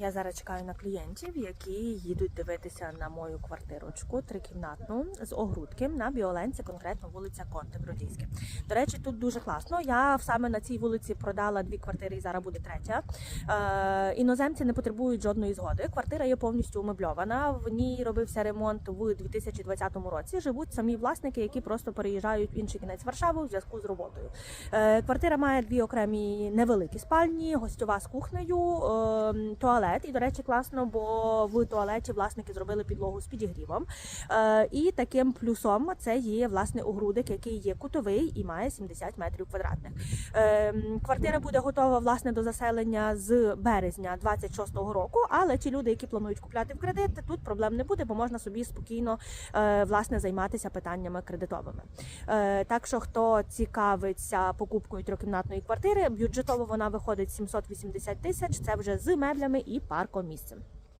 Я зараз чекаю на клієнтів, які їдуть дивитися на мою квартирочку трикімнатну з огрудки на Біоленці, конкретно вулиця Конте Бродівське. До речі, тут дуже класно. Я саме на цій вулиці продала дві квартири, і зараз буде третя. Е, іноземці не потребують жодної згоди. Квартира є повністю умебльована. В ній робився ремонт в 2020 році. Живуть самі власники, які просто переїжджають в інший кінець Варшави у зв'язку з роботою. Е, квартира має дві окремі невеликі спальні, гостьова з кухнею, е, туалет. І, до речі, класно, бо в туалеті власники зробили підлогу з підігрівом. Е, і таким плюсом це є власне огрудик, який є кутовий і має 70 метрів квадратних. Е, квартира буде готова власне до заселення з березня 26-го року. Але ті люди, які планують купляти в кредит, тут проблем не буде, бо можна собі спокійно е, власне займатися питаннями кредитовими. Е, Так що хто цікавиться покупкою трьохкімнатної квартири, бюджетово вона виходить 780 тисяч. Це вже з меблями і паркомісцем.